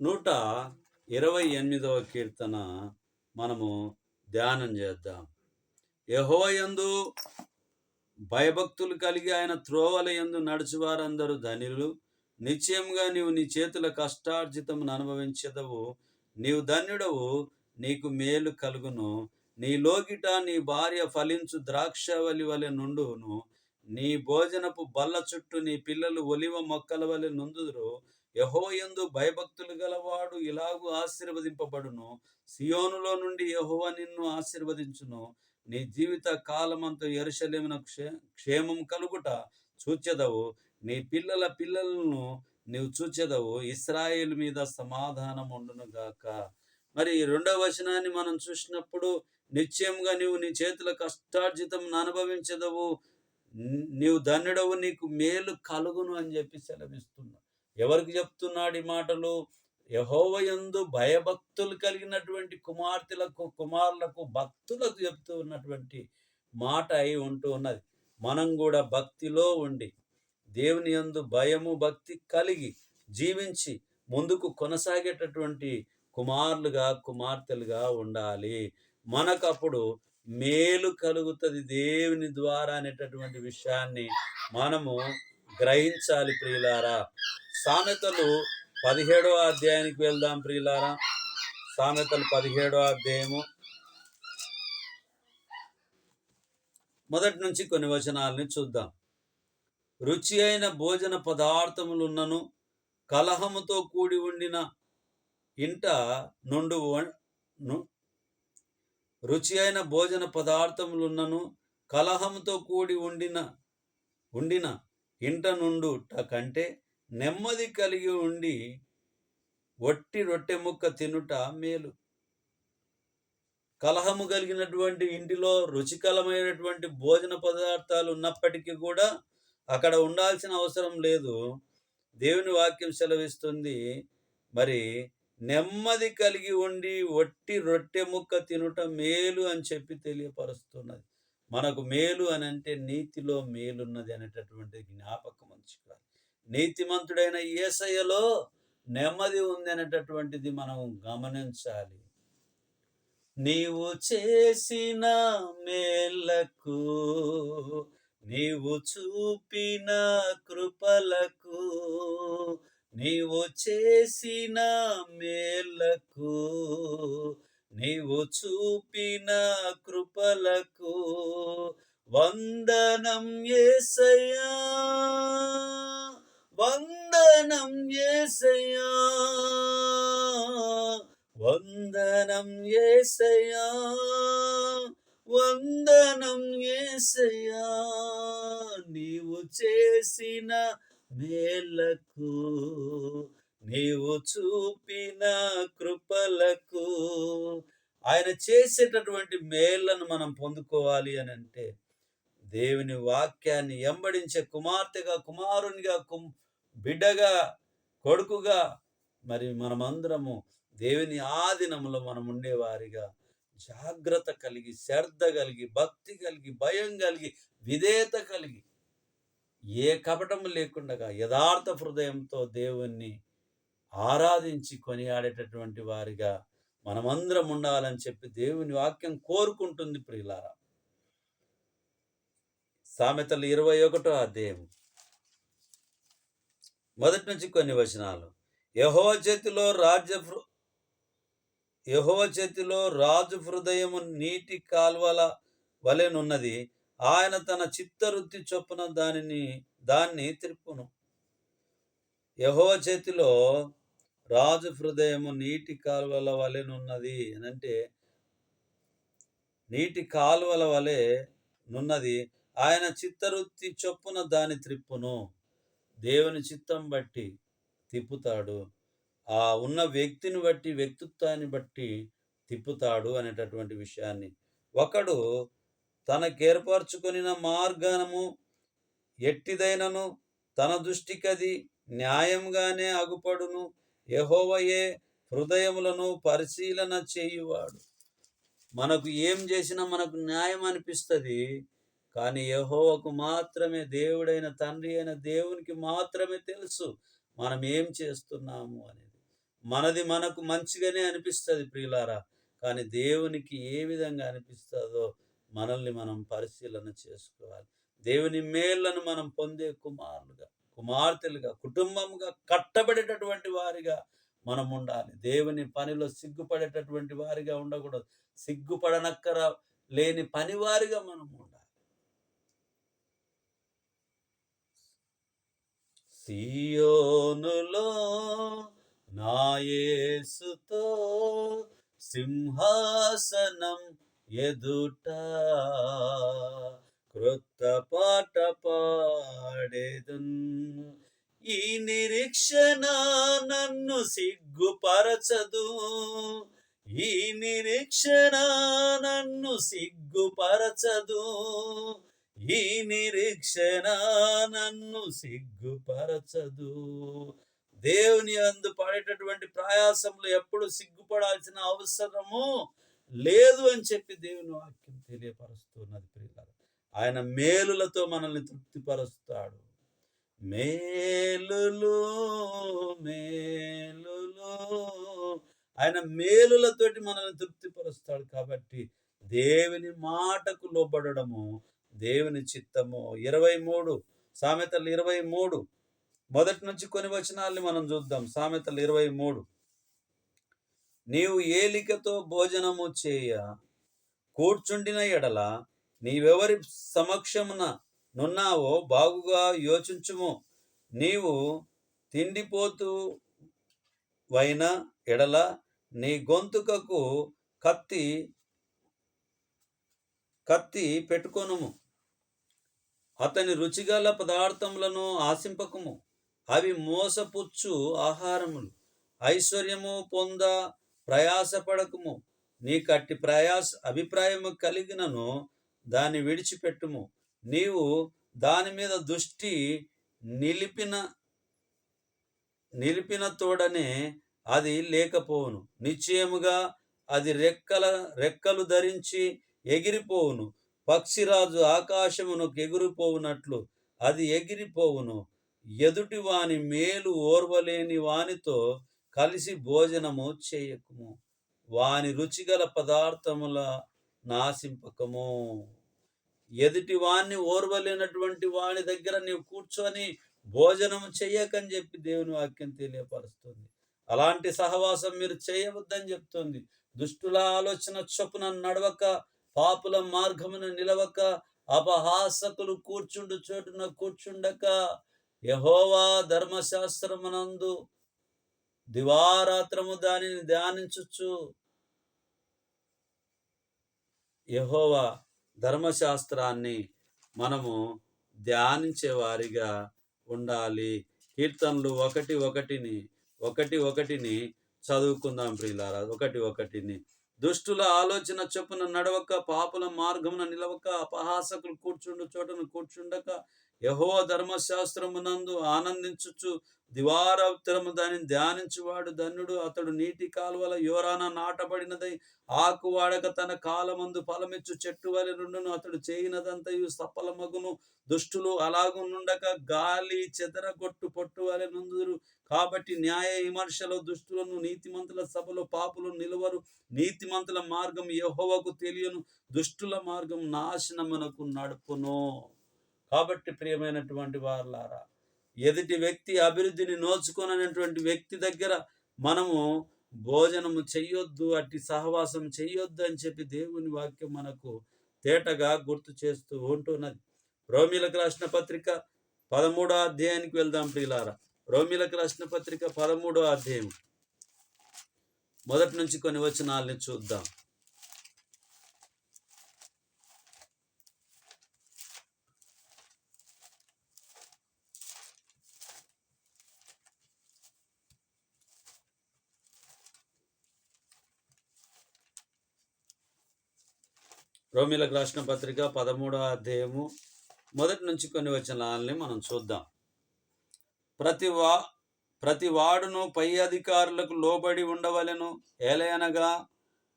నూట ఇరవై ఎనిమిదవ కీర్తన మనము ధ్యానం చేద్దాం. యెహోవాయందు భయభక్తులు కలిగి ఆయన త్రోవల యందు నడుచువారందరూ ధనిలు నిశ్చయంగా నీవు నీ చేతుల కష్టార్జితమును అనుభవించదవు. నీవు ధన్యుడవు నీకు మేలు కలుగును. నీ లోకిట నీ భార్య ఫలించు ద్రాక్షవలి వలె నుండును. నీ భోజనపు బల్ల చుట్టూ నీ పిల్లలు ఒలివ మొక్కల వలె నుందుదురు. యహోయందు భయభక్తులు గలవాడు ఇలాగు ఆశీర్వదింపబడును. సియోనులో నుండి యహోవ నిన్ను ఆశీర్వదించును. నీ జీవిత కాలమంతా ఎరుశలేమున క్షే క్షేమం కలుగుట చూచెదవు. నీ పిల్లల పిల్లలను నీవు చూచెదవు. ఇస్రాయేల్ మీద సమాధానం ఉండును గాక. మరి రెండవ వచనాన్ని మనం చూసినప్పుడు నిశ్చయంగా నీవు నీ చేతుల కష్టార్జితం అనుభవించదవు. నీవు ధన్యుడవు నీకు మేలు కలుగును అని చెప్పి సెలవిస్తున్నా. ఎవరికి చెప్తున్నాడు ఈ మాటలు? యహోవయందు భయభక్తులు కలిగినటువంటి కుమార్తెలకు కుమారులకు భక్తులకు చెప్తూ ఉన్నటువంటి మాట అయి ఉంటూ ఉన్నది. మనం కూడా భక్తిలో ఉండి దేవుని యందు భయము భక్తి కలిగి జీవించి ముందుకు కొనసాగేటటువంటి కుమారులుగా కుమార్తెలుగా ఉండాలి. మనకప్పుడు మేలు కలుగుతుంది దేవుని ద్వారా అనేటటువంటి విషయాన్ని మనము గ్రహించాలి ప్రియులారా. సామెతలు పదిహేడో అధ్యాయానికి వెళ్దాం ప్రియులారా. సామెతలు పదిహేడో అధ్యాయము. మొదటి నుంచి కొన్ని వచనాలని చూద్దాం. రుచి అయిన భోజన పదార్థములున్నను కలహముతో కూడి ఉండిన ఇంట నుండు ను- రుచి అయిన భోజన పదార్థములున్నను కలహముతో కూడి ఉండిన ఉండిన ఇంట నుండుట కంటే నెమ్మది కలిగి ఉండి వట్టి రొట్టె ముక్క తినుట మేలు. కలహము కలిగినటువంటి ఇంటిలో రుచికరమైనటువంటి భోజన పదార్థాలు ఉన్నప్పటికీ కూడా అక్కడ ఉండాల్సిన అవసరం లేదు. దేవుని వాక్యం సెలవిస్తుంది మరి నెమ్మది కలిగి ఉండి వట్టి రొట్టె ముక్క తినుట మేలు అని చెప్పి తెలియపరుస్తున్నది. మనకు మేలు అని అంటే నీతిలో మేలున్నది అనేటటువంటి జ్ఞాపకం ఉంచుకోవాలి. నీతిమంతుడైన ఏసయ్యలో నెమ్మది ఉంది అనేటటువంటిది మనం గమనించాలి. నీవు చేసిన మేలకు నీవు చూపిన కృపలకు నీవు చేసిన మేలకు నీవు చూపిన కృపలకు వందనం ఏసయ్యా. వందనం ఏసయా వందనం ఏసయా వందనం ఏసయా నీవు చేసిన మేలకు నీవు చూపిన కృపలకు ఆయన చేసేటటువంటి మేళ్ళను మనం పొందుకోవాలి అని అంటే దేవుని వాక్యాన్ని ఎంబడించే కుమార్తెగా కుమారునిగా కుం బిడ్డగా కొడుకుగా మరి మనమందరము దేవుని ఆధీనంలో మనం ఉండేవారిగా జాగ్రత్త కలిగి శ్రద్ధ కలిగి భక్తి కలిగి భయం కలిగి విధేయత కలిగి ఏ కపటం లేకుండా యథార్థ హృదయంతో దేవుణ్ణి ఆరాధించి కొనియాడేటటువంటి వారిగా మనమందరం ఉండాలని చెప్పి దేవుని వాక్యం కోరుకుంటుంది ప్రియులారా. సామెతలు ఇరవై ఒకటో అధ్యాయం మొదటి నుంచి కొన్ని వచనాలు. యహో చేతిలో రాజ్య యహో చేతిలో రాజు హృదయము నీటి కాల్వల వలెనున్నది ఆయన తన చిత్తవృత్తి చొప్పున దానిని దాన్ని త్రిప్పును. యహో చేతిలో రాజు హృదయము నీటి కాలువల వలెనున్నది అని అంటే నీటి కాలువల వలె నున్నది. ఆయన చిత్తవృత్తి చొప్పున దాని త్రిప్పును. దేవుని చిత్తం బట్టి తిప్పుతాడు. ఆ ఉన్న వ్యక్తిని బట్టి వ్యక్తిత్వాన్ని బట్టి తిప్పుతాడు అనేటటువంటి విషయాన్ని. ఒకడు తనకు ఏర్పరచుకొనిన మార్గము ఎట్టిదైనను తన దృష్టికది న్యాయంగానే అగుపడును యహోవయే హృదయములను పరిశీలన చేయువాడు. మనకు ఏం చేసినా మనకు న్యాయం అనిపిస్తుంది. కానీ యహోవకు మాత్రమే దేవుడైన తండ్రి అయిన దేవునికి మాత్రమే తెలుసు మనం ఏం చేస్తున్నాము అనేది. మనది మనకు మంచిగానే అనిపిస్తుంది ప్రియులారా కానీ దేవునికి ఏ విధంగా అనిపిస్తుందో మనల్ని మనం పరిశీలన చేసుకోవాలి. దేవుని మేళ్ళను మనం పొందే కుమారులుగా కుమార్తెలుగా కుటుంబంగా కట్టబడేటటువంటి వారిగా మనం ఉండాలి. దేవుని పనిలో సిగ్గుపడేటటువంటి వారిగా ఉండకూడదు. సిగ్గుపడనక్కర లేని పనివారిగా మనం ఉండాలి సియోనులో నాయేసుతో సింహాసనం ఎదుట క్రొత్త పాట పాడేదన్. ఈ నిరీక్షణ నన్ను సిగ్గుపరచదు. ఈ నిరీక్షణ నన్ను సిగ్గుపరచదు. ఈ నిరీక్షణ నన్ను సిగ్గుపరచదు. దేవుని అందు పడేటటువంటి ప్రయాసంలో ఎప్పుడు సిగ్గుపడాల్సిన అవసరము లేదు అని చెప్పి దేవుని వాక్యం తెలియపరుస్తున్నది ప్రియులారా. ఆయన మేలులతో మనల్ని తృప్తిపరుస్తాడు. మేలులు మేలులు. ఆయన మేలులతోటి మనల్ని తృప్తిపరుస్తాడు కాబట్టి దేవుని మాటకు లోబడము దేవుని చిత్తము. ఇరవై మూడు. సామెతలు ఇరవై మూడు. మొదటి నుంచి కొన్ని వచనాల్ని మనం చూద్దాం. సామెతలు ఇరవై మూడు. నీవు ఏలికతో భోజనము చేయ కూర్చుండిన ఎడల నీవెవరి సమక్షమున నున్నావో బాగుగా యోచించుము. నీవు తిండిపోతూ వైన ఎడల నీ గొంతుకకు కత్తి కత్తి పెట్టుకొనుము. అతని రుచిగల పదార్థములను ఆశింపకము. అవి మోసపుచ్చు ఆహారములు. ఐశ్వర్యము పొంద ప్రయాసపడకము. నీ కట్టి ప్రయాస అభిప్రాయము కలిగినను దాన్ని విడిచిపెట్టుము. నీవు దాని మీద దృష్టి నిలిపిన నిలిపిన తోడనే అది లేకపోవును. నిశ్చయముగా అది రెక్కల రెక్కలు ధరించి ఎగిరిపోవును. పక్షిరాజు ఆకాశమునకు ఎగిరిపోవునట్లు అది ఎగిరిపోవును. ఎదుటి వాని మేలు ఓర్వలేని వానితో కలిసి భోజనము చేయకము. వాని రుచిగల పదార్థముల నాశింపకము. ఎదుటి వాణ్ణి ఓర్వలేనటువంటి వాని దగ్గర నీవు కూర్చొని భోజనం చెయ్యకని చెప్పి దేవుని వాక్యం తెలియపరుస్తుంది. అలాంటి సహవాసం మీరు చేయవద్దని చెప్తుంది. దుష్టుల ఆలోచన చొప్పున నడవక పాపుల మార్గమున నిలవక అపహాసకులు కూర్చుండు చోటున కూర్చుండక. యహోవా ధర్మశాస్త్రమునందు దివారాత్రము దానిని ధ్యానించుచు. యహోవా ధర్మశాస్త్రాన్ని మనము ధ్యానించే వారిగా ఉండాలి. కీర్తనలు ఒకటి ఒకటిని ఒకటి ఒకటిని చదువుకుందాం ప్రియులారా ఒకటి ఒకటిని. దుష్టుల ఆలోచన చొప్పున నడవక పాపుల మార్గమున నిలవక అపహాసకులు కూర్చుండు చోటను కూర్చుండక యహో ధర్మశాస్త్రమునందు ఆనందించుచు దివారాత్రము దానిని ధ్యానించువాడు ధన్యుడు. అతడు నీటి కాలువల యోరాన నాటబడినదై ఆకు వాడక తన కాలమందు ఫలమిచ్చు చెట్టు వలె నుండును. అతడు చేయనదంతయు సఫలమగును. దుష్టులు అలాగునుండక గాలి చెదరగొట్టు పొట్టు వలె నుందురు కాబట్టి న్యాయ విమర్శలో దుష్టులను నీతిమంతుల సభలో పాపులు నిలువరు. నీతిమంతుల మార్గం యహోవకు తెలియను. దుష్టుల మార్గం నాశనమునకు నడుపును. కాబట్టి ప్రియమైనటువంటి వారులారా ఎదుటి వ్యక్తి అభివృద్ధిని నోచుకొనటువంటి వ్యక్తి దగ్గర మనము భోజనము చెయ్యొద్దు అట్టి సహవాసం చెయ్యొద్దు అని చెప్పి దేవుని వాక్యం మనకు తేటగా గుర్తు చేస్తూ ఉంటున్నది. రోమిలకు రాసిన పత్రిక పదమూడో అధ్యాయానికి వెళ్దాం ప్రియులారా. రోమిలకు రాసిన పత్రిక పదమూడో అధ్యాయం. మొదటి నుంచి కొన్ని వచనాలని చూద్దాం. రోమిలకు రాసిన పత్రిక పదమూడవ అధ్యాయము మొదటి నుంచి కొన్ని వచనాలని మనం చూద్దాం. ప్రతి వా ప్రతి వాడును పై అధికారులకు లోబడి ఉండవలెను. ఏలయనగా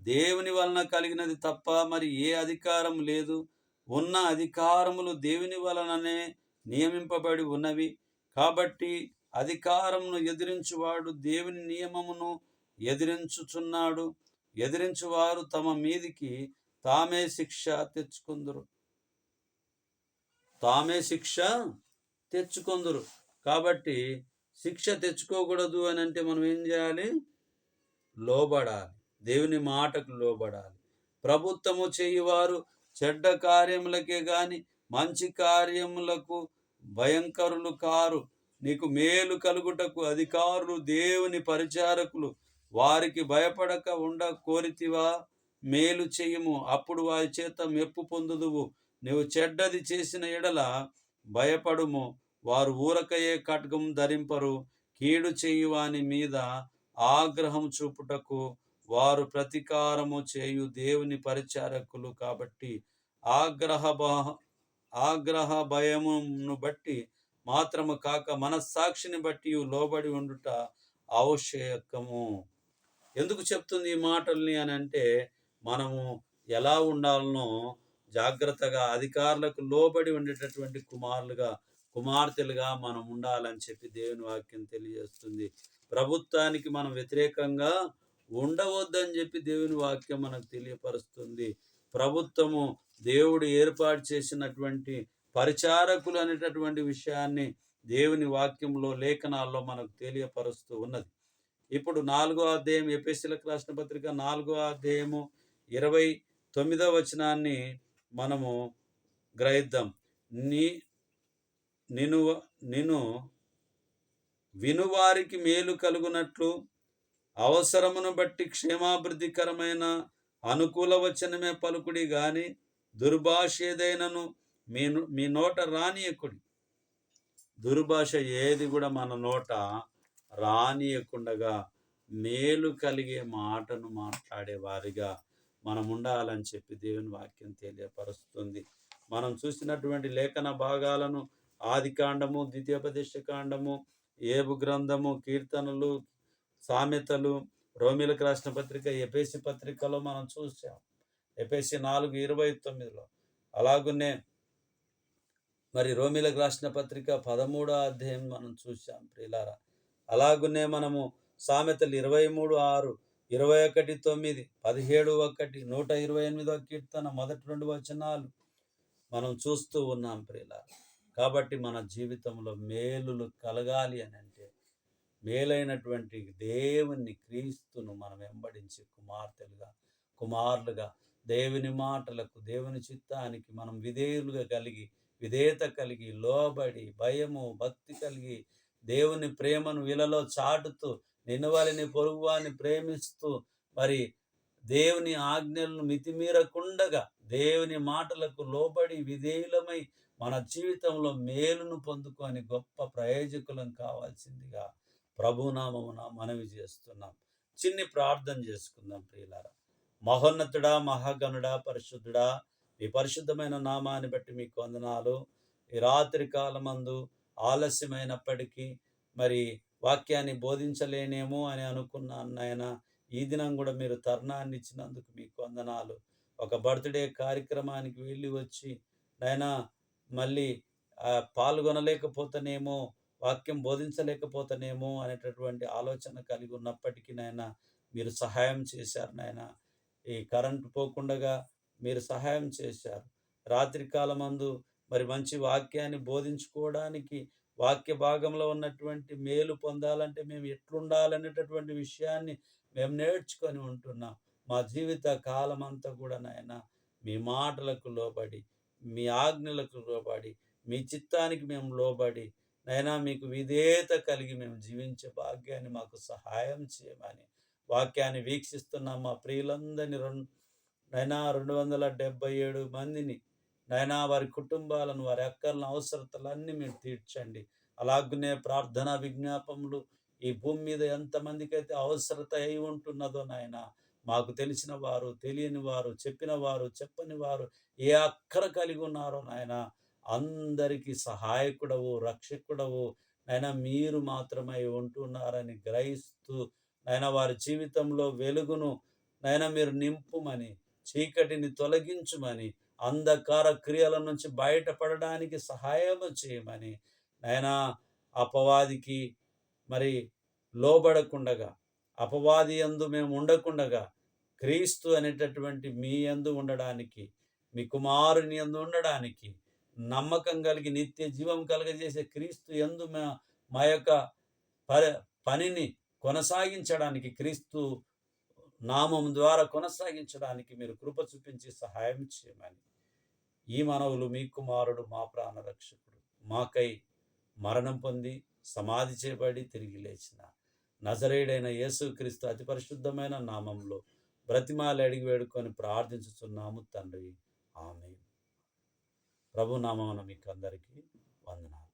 దేవుని వలన కలిగినది తప్ప మరి ఏ అధికారం లేదు. ఉన్న అధికారములు దేవుని వలననే నియమింపబడి ఉన్నవి. కాబట్టి అధికారమును ఎదిరించువాడు దేవుని నియమమును ఎదిరించుచున్నాడు. ఎదిరించువారు తమ మీదికి తామే శిక్ష తెచ్చుకుందరు. తామే శిక్ష తెచ్చుకుందరు. కాబట్టి శిక్ష తెచ్చుకోకూడదు అని అంటే మనం ఏం చేయాలి? లోబడాలి. దేవుని మాటకు లోబడాలి. ప్రభుత్వము చేయువారు చెడ్డ కార్యములకే గాని మంచి కార్యములకు భయంకరులు కారు. నీకు మేలు కలుగుటకు అధికారులు దేవుని పరిచారకులు వారికి భయపడక ఉండ కోరితివా? మేలు చేయము. అప్పుడు వారి చేత మెప్పు పొందుదువు. నీవు చెడ్డది చేసిన ఎడల భయపడుము. వారు ఊరకయే ఖడ్గం ధరింపరు. కీడు చేయువాని మీద ఆగ్రహం చూపుటకు వారు ప్రతీకారము చేయు దేవుని పరిచారకులు కాబట్టి ఆగ్రహ ఆగ్రహ భయమును బట్టి మాత్రము కాక మనస్సాక్షిని బట్టి లోబడి ఉండుట ఆవశ్యకము ఎందుకు చెప్తుంది ఈ మాటల్ని అని అంటే మనము ఎలా ఉండాలనో జాగ్రత్తగా అధికారులకు లోబడి ఉండేటటువంటి కుమారులుగా కుమార్తెలుగా మనం ఉండాలని చెప్పి దేవుని వాక్యం తెలియజేస్తుంది. ప్రభుత్వానికి మనం వ్యతిరేకంగా ఉండవద్దని చెప్పి దేవుని వాక్యం మనకు తెలియపరుస్తుంది. ప్రభుత్వము దేవుడు ఏర్పాటు చేసినటువంటి పరిచారకులు అనేటటువంటి విషయాన్ని దేవుని వాక్యంలో లేఖనాల్లో మనకు తెలియపరుస్తూ ఉన్నది. ఇప్పుడు నాలుగో అధ్యాయం ఎపిఎస్సీలకు రాసిన పత్రిక నాలుగో అధ్యాయము ఇరవై తొమ్మిదో వచనాన్ని మనము గ్రహిద్దాం. నీ నిను నిను వినువారికి మేలు కలుగునట్లు అవసరమును బట్టి క్షేమాభివృద్ధికరమైన అనుకూల వచనమే పలుకుడి గాని దుర్భాష ఏదైనను మీ మీ నోట రానియకుడి. దుర్భాష ఏది కూడా మన నోట రానియకుండగా మేలు కలిగే మాటను మాట్లాడే వారిగా మనం ఉండాలని చెప్పి దేవుని వాక్యం తెలియపరుస్తుంది. మనం చూసినటువంటి లేఖన భాగాలను ఆది కాండము ద్వితీయోపదేశ కాండము ఏబు గ్రంథము కీర్తనలు సామెతలు రోమిలకు రాసిన పత్రిక ఎపేసి పత్రికలో మనం చూసాం. ఎపేసి నాలుగు ఇరవై తొమ్మిదిలో. అలాగనే మరి రోమిలకు రాసిన పత్రిక పదమూడో అధ్యాయం మనం చూసాం ప్రియులారా. అలాగనే మనము సామెతలు ఇరవై మూడు ఆరు ఇరవై ఒకటి తొమ్మిది పదిహేడు ఒకటి నూట ఇరవై ఎనిమిదో కీర్తన మొదటి రెండు వచనాలు మనం చూస్తూ ఉన్నాం ప్రియుల కాబట్టి మన జీవితంలో మేలులు కలగాలి అని అంటే మేలైనటువంటి దేవుని క్రీస్తును మనం వెంబడించి కుమార్తెలుగా కుమారులుగా దేవుని మాటలకు దేవుని చిత్తానికి మనం విధేయులుగా కలిగి విధేయత కలిగి లోబడి భయము భక్తి కలిగి దేవుని ప్రేమను వీళ్ళలో చాటుతూ నిన్నవారిని పొరుగువాని ప్రేమిస్తూ మరి దేవుని ఆజ్ఞలను మితిమీరకుండగా దేవుని మాటలకు లోబడి విధేయులమై మన జీవితంలో మేలును పొందుకొని గొప్ప ప్రయోజకులం కావాల్సిందిగా ప్రభునామమున మనవి చేస్తున్నాం. చిన్ని ప్రార్థన చేసుకుందాం ప్రియులారా. మహోన్నతుడా మహాగణుడా పరిశుద్ధుడా మీ పరిశుద్ధమైన నామాన్ని బట్టి మీకు వందనాలు. ఈ రాత్రి కాలమందు ఆలస్యమైనప్పటికీ మరి వాక్యాన్ని బోధించలేనేమో అని అనుకున్నాను నాయన. ఈ దినం కూడా మీరు తరుణాన్ని ఇచ్చినందుకు మీకు వందనాలు. ఒక బర్త్డే కార్యక్రమానికి వెళ్ళి వచ్చి నాయనా మళ్ళీ ఆ, పాల్గొనలేకపోతేనేమో వాక్యం బోధించలేకపోతేనేమో అనేటటువంటి ఆలోచన కలిగి ఉన్నప్పటికీ నాయన మీరు సహాయం చేశారు నాయన. ఈ కరెంటు పోకుండగా మీరు సహాయం చేశారు. రాత్రి కాలమందు మరి మంచి వాక్యాన్ని బోధించుకోవడానికి వాక్య భాగంలో ఉన్నటువంటి మేలు పొందాలంటే మేము ఎట్లుండాలనేటటువంటి విషయాన్ని మేము నేర్చుకొని ఉంటున్నాం. మా జీవిత కాలం అంతా కూడా నాయన మీ మాటలకు లోబడి మీ ఆజ్ఞలకు లోబడి మీ చిత్తానికి మేము లోబడి నైనా మీకు విధేయత కలిగి మేము జీవించే భాగ్యాన్ని మాకు సహాయం చేయమని వాక్యాన్ని వీక్షిస్తున్న మా ప్రియులందరినీ రెండు నైనా రెండు వందల డెబ్బై ఏడు మందిని నైనా వారి కుటుంబాలను వారి అక్కర్ల అవసరతలన్నీ మీరు తీర్చండి. అలాగనే ప్రార్థన విజ్ఞాపములు ఈ భూమి మీద ఎంతమందికైతే అవసరత అయి ఉంటున్నదో నాయన మాకు తెలిసిన వారు తెలియని వారు చెప్పిన వారు చెప్పని వారు ఏ అక్కర కలిగి ఉన్నారో నాయన అందరికీ సహాయకుడవు రక్షకుడవు. నైనా మీరు మాత్రమై ఉంటున్నారని గ్రహిస్తూ నైనా వారి జీవితంలో వెలుగును నైనా మీరు నింపుమని చీకటిని తొలగించుమని అంధకార క్రియల నుంచి బయటపడడానికి సహాయం చేయమని. నైనా అపవాదికి మరి లోబడకుండగా అపవాది యందు మేము ఉండకుండగా క్రీస్తు అనేటటువంటి మీ యందు ఉండడానికి మీ కుమారుని యందు ఉండడానికి నమ్మకం కలిగి నిత్య జీవం కలగజేసే క్రీస్తు యందు మా మా యొక్క ప- పనిని కొనసాగించడానికి క్రీస్తు నామం ద్వారా కొనసాగించడానికి మీరు కృప చూపించి సహాయం చేయమని. ఈ మనవులు మీ కుమారుడు మా ప్రాణ రక్షకుడు. మాకై మరణం పొంది సమాధి చేయబడి తిరిగి లేచిన నజరేయుడైన యేసుక్రీస్తు అతి పరిశుద్ధమైన నామంలో బ్రతిమాలి అడిగి వేడుకొని ప్రార్థించుతున్నాము తండ్రి. ఆమె ప్రభు మీకు అందరికీ వందనాలు.